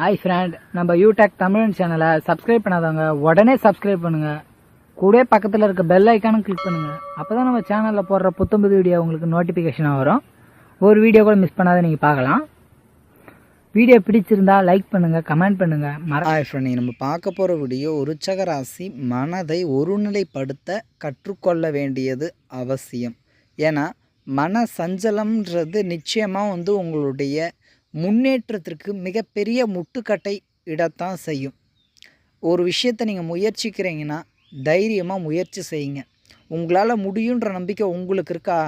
Hi friend நம்ம யூடெக் தமிழன் சேனலை சப்ஸ்கிரைப் பண்ணாதவங்க உடனே சப்ஸ்கிரைப் பண்ணுங்க. கூட பக்கத்தில் இருக்க பெல் ஐக்கானும் கிளிக் பண்ணுங்க. அப்பதான் நம்ம சேனலில் போடுற புத்தம்புது வீடியோ உங்களுக்கு நோட்டிஃபிகேஷனாக வரும். ஒரு வீடியோ கூட மிஸ் பண்ணாத நீங்கள் பார்க்கலாம். வீடியோ பிடிச்சிருந்தா லைக் பண்ணுங்க கமெண்ட் பண்ணுங்க. மர ஹாய் ஃப்ரெண்ட் நம்ம பார்க்க போகிற வீடியோ உருச்சக ராசி மனதை ஒருநிலைப்படுத்த கற்றுக்கொள்ள வேண்டியது அவசியம். ஏன்னா மன சஞ்சலம்ன்றது நிச்சயமாக வந்து உங்களுடைய முன்னேற்றத்திற்கு மிகப்பெரிய முட்டுக்கட்டை இடத்தான் செய்யும். ஒரு விஷயத்தை நீங்கள் முயற்சிக்கிறீங்கன்னா தைரியமாக முயற்சி செய்யுங்க. உங்களால் முடியுன்ற நம்பிக்கை உங்களுக்கு இருக்கா?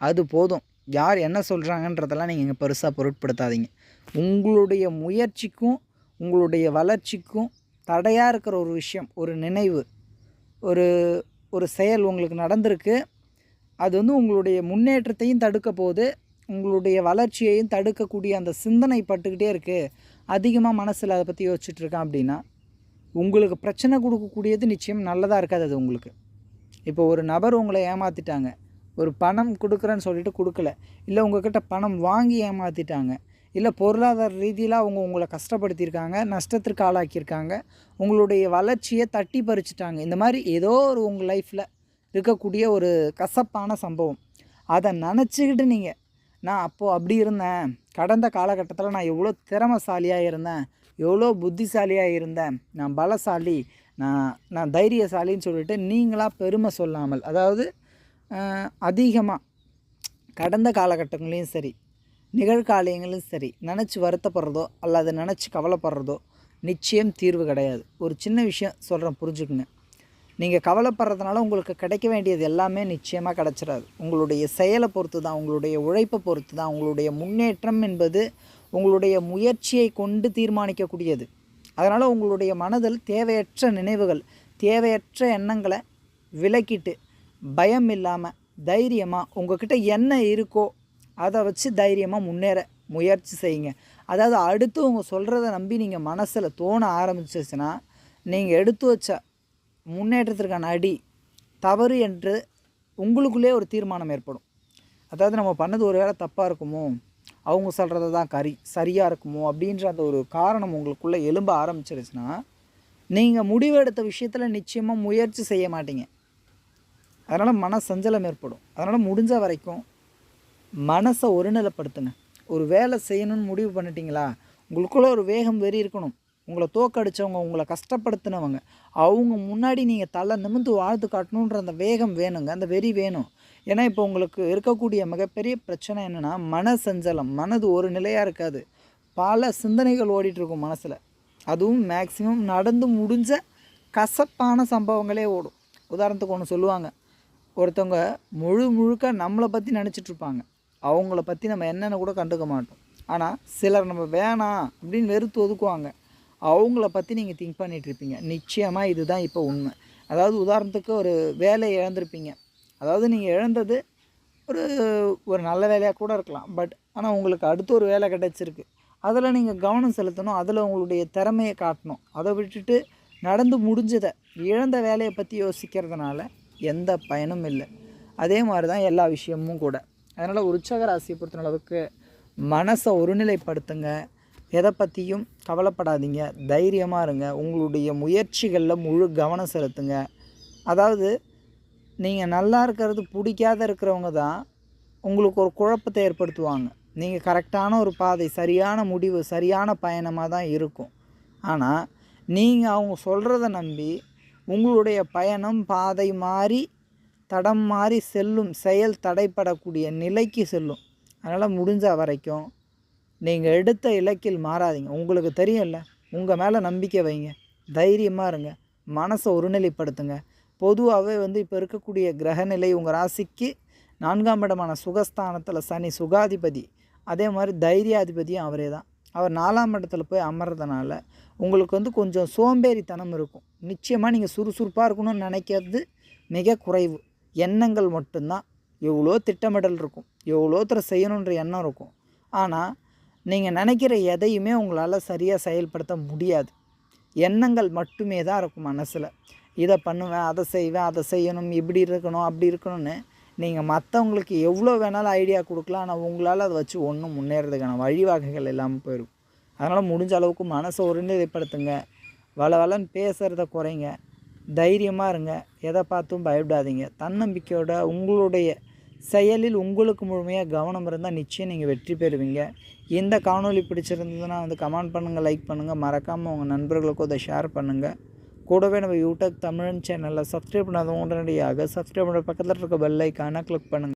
அது போதும். யார் என்ன சொல்கிறாங்கன்றதெல்லாம் நீங்கள் இங்கே பெருசாக பொருட்படுத்தாதீங்க. உங்களுடைய முயற்சிக்கும் உங்களுடைய வளர்ச்சிக்கும் தடையாக இருக்கிற ஒரு விஷயம் ஒரு நினைவு ஒரு ஒரு செயல் உங்களுக்கு நடந்திருக்கு. அது வந்து உங்களுடைய முன்னேற்றத்தையும் தடுக்க போது உங்களுடைய வளர்ச்சியையும் தடுக்கக்கூடிய அந்த சிந்தனை பட்டுக்கிட்டே இருக்குது அதிகமாக மனசில் அதை பற்றி யோசிச்சிட்டுருக்கேன் அப்படின்னா உங்களுக்கு பிரச்சனை கொடுக்கக்கூடியது நிச்சயம் நல்லதாக இருக்காது அது உங்களுக்கு. இப்போ ஒரு நபர் உங்களை ஏமாற்றிட்டாங்க ஒரு பணம் கொடுக்குறேன்னு சொல்லிட்டு கொடுக்கல. இல்லை உங்கள்கிட்ட பணம் வாங்கி ஏமாற்றிட்டாங்க இல்லை பொருளாதார ரீதியில் அவங்க உங்களை கஷ்டப்படுத்தியிருக்காங்க நஷ்டத்திற்கு ஆளாக்கியிருக்காங்க உங்களுடைய வளர்ச்சியை தட்டி பறிச்சிட்டாங்க. இந்த மாதிரி ஏதோ ஒரு உங்கள் லைஃப்பில் இருக்கக்கூடிய ஒரு கசப்பான சம்பவம். அதை நினச்சிக்கிட்டு நீங்கள் நான் அப்போது அப்படி இருந்தேன். கடந்த காலகட்டத்தில் நான் எவ்வளோ திறமசாலியாக இருந்தேன். எவ்வளோ புத்திசாலியாக இருந்தேன். நான் பலசாலி நான் நான் தைரியசாலின்னு சொல்லிட்டு நீங்களாக பெருமை சொல்லாமல் அதாவது அதிகமாக கடந்த காலகட்டங்களையும் சரி நிகழ்காலங்களும் சரி நினச்சி வருத்தப்படுறதோ அல்லது நினச்சி கவலைப்படுறதோ நிச்சயம் தீர்வு கிடையாது. ஒரு சின்ன விஷயம் சொல்கிறேன் புரிஞ்சுக்குங்க. நீங்கள் கவலைப்படுறதுனால உங்களுக்கு கிடைக்க வேண்டியது எல்லாமே நிச்சயமாக கிடச்சிடாது. உங்களுடைய செயலை பொறுத்து தான் உங்களுடைய உழைப்பை பொறுத்து தான் உங்களுடைய முன்னேற்றம் என்பது உங்களுடைய முயற்சியை கொண்டு தீர்மானிக்கக்கூடியது. அதனால் உங்களுடைய மனதில் தேவையற்ற நினைவுகள் தேவையற்ற எண்ணங்களை விலக்கிட்டு பயம் இல்லாமல் தைரியமாக உங்கள்கிட்ட என்ன இருக்கோ அதை வச்சு தைரியமாக முன்னேற முயற்சி செய்யுங்க. அதாவது அடுத்து அவங்க சொல்கிறத நம்பி நீங்கள் மனசில் தோண ஆரம்பிச்சிச்சுன்னா நீங்கள் எடுத்து வச்ச முன்னேற்றத்திற்கான அடி தவறு என்று உங்களுக்குள்ளே ஒரு தீர்மானம் ஏற்படும். அதாவது நம்ம பண்ணது ஒரு வேளை தப்பாக இருக்குமோ அவங்க சொல்கிறது தான் கரி சரியாக இருக்குமோ அப்படின்ற அந்த ஒரு காரணம் உங்களுக்குள்ளே எலும்ப ஆரம்பிச்சிருச்சுன்னா நீங்கள் முடிவெடுத்த விஷயத்தில் நிச்சயமாக முயற்சி செய்ய மாட்டீங்க. அதனால் மன சஞ்சலம் ஏற்படும். அதனால் முடிஞ்ச வரைக்கும் மனசை ஒருநிலைப்படுத்துங்க. ஒரு வேலை செய்யணும்னு முடிவு பண்ணிட்டீங்களா உங்களுக்குள்ளே ஒரு வேகம் வெறி இருக்கணும். உங்களை தோக்கடிச்சவங்க உங்களை கஷ்டப்படுத்தினவங்க அவங்க முன்னாடி நீங்கள் தலை நிமிந்து வாழ்த்து காட்டணுன்ற அந்த வேகம் வேணுங்க. அந்த வெறி வேணும். ஏன்னா இப்போ உங்களுக்கு இருக்கக்கூடிய மிகப்பெரிய பிரச்சனை என்னென்னா மன சஞ்சலம் மனது ஒரு நிலையாக இருக்காது. பல சிந்தனைகள் ஓடிட்டுருக்கும் மனசில். அதுவும் மேக்சிமம் நடந்து முடிஞ்ச கசப்பான சம்பவங்களே ஓடும். உதாரணத்துக்கு ஒன்று சொல்லுவாங்க. ஒருத்தவங்க முழு முழுக்க நம்மளை பற்றி நினச்சிட்ருப்பாங்க அவங்கள பற்றி நம்ம என்னென்ன கூட கண்டுக்க மாட்டோம். ஆனால் சிலர் நம்ம வேணாம் அப்படின்னு வெறுத்து ஒதுக்குவாங்க. அவங்கள பற்றி நீங்கள் திங்க் பண்ணிகிட்ருப்பீங்க நிச்சயமாக இதுதான் இப்போ உண்மை. அதாவது உதாரணத்துக்கு ஒரு வேலையை இழந்திருப்பீங்க. அதாவது நீங்கள் இழந்தது ஒரு ஒரு நல்ல வேலையாக கூட இருக்கலாம். பட் ஆனால் உங்களுக்கு அடுத்து ஒரு வேலை கிடச்சிருக்கு. அதில் நீங்கள் கவனம் செலுத்தணும். அதில் உங்களுடைய திறமையை காட்டணும். அதை விட்டுட்டு நடந்து முடிஞ்சதை இழந்த வேலையை பற்றி யோசிக்கிறதுனால எந்த பயனும் இல்லை. அதே மாதிரி தான் எல்லா விஷயமும் கூட. அதனால் உற்சாக ராசியை பொறுத்தளவுக்கு மனசை ஒருநிலைப்படுத்துங்க. எதை பற்றியும் கவலைப்படாதீங்க. தைரியமாக இருங்க. உங்களுடைய முயற்சிகளில் முழு கவனம் செலுத்துங்க. அதாவது நீங்கள் நல்லா இருக்கிறது பிடிக்காத இருக்கிறவங்க தான் உங்களுக்கு ஒரு குழப்பத்தை ஏற்படுத்துவாங்க. நீங்கள் கரெக்டான ஒரு பாதை சரியான முடிவு சரியான பயணமாக தான் இருக்கும். ஆனால் நீங்கள் அவங்க சொல்கிறத நம்பி உங்களுடைய பயணம் பாதை மாறி தடம் மாறி செல்லும் செயல் தடைப்படக்கூடிய நிலைக்கு செல்லும். அதனால் முடிஞ்ச வரைக்கும் நீங்கள் எடுத்த இலக்கில் மாறாதீங்க. உங்களுக்கு தெரியும்ல? உங்கள் மேலே நம்பிக்கை வைங்க. தைரியமாக இருங்க. மனசை ஒருநிலைப்படுத்துங்க. பொதுவாகவே வந்து இப்போ இருக்கக்கூடிய கிரகநிலை உங்கள் ராசிக்கு நான்காம் இடமான சுகஸ்தானத்தில் சனி சுகாதிபதி. அதே மாதிரி தைரியாதிபதியும் அவரே தான். அவர் நாலாம் இடத்துல போய் அமர்றதுனால உங்களுக்கு வந்து கொஞ்சம் சோம்பேறித்தனம் இருக்கும். நிச்சயமாக நீங்கள் சுறுசுறுப்பாக இருக்கணும்னு நினைக்கிறது மிக குறைவு. எண்ணங்கள் மட்டும்தான். எவ்வளோ திட்டமிடல் இருக்கும். எவ்வளோ செய்யணுன்ற எண்ணம் இருக்கும். ஆனால் நீங்கள் நினைக்கிற எதையுமே உங்களால் சரியாக செயல்படுத்த முடியாது. எண்ணங்கள் மட்டுமே தான் இருக்கும் மனசில். இதை பண்ணுவேன் அதை செய்வேன் அதை செய்யணும் இப்படி இருக்கணும் அப்படி இருக்கணும்னு நீங்கள் மற்றவங்களுக்கு எவ்வளோ வேணாலும் ஐடியா கொடுக்கலாம். ஆனால் உங்களால் அதை வச்சு ஒன்றும் முன்னேறதுக்கான வழிவகைகள் இல்லாமல் போயிடும் அதனால் முடிஞ்ச அளவுக்கு மனசை ஒருநிலைப்படுத்துங்க. வள வளன்னு பேசுகிறத குறைங்க. தைரியமாக இருங்க. எதை பார்த்தும் பயப்படாதீங்க. தன்னம்பிக்கையோட உங்களுடைய செயலில் உங்களுக்கு முழுமையாக கவனம் இருந்தால் நிச்சயம் நீங்கள் வெற்றி பெறுவீங்க. இந்த காணொளி பிடிச்சிருந்ததுன்னா வந்து கமெண்ட் பண்ணுங்கள் லைக் பண்ணுங்கள் மறக்காமல் உங்கள் நண்பர்களுக்கும் அதை ஷேர் பண்ணுங்கள் கூடவே நம்ம யூடியூப் தமிழன் சேனலில் சப்ஸ்கிரைப் பண்ணாத உடனடியாக சப்ஸ்கிரைப் பண்ணுற பக்கத்தில் இருக்க பெல் ஐக்கானை கிளிக் பண்ணுங்கள்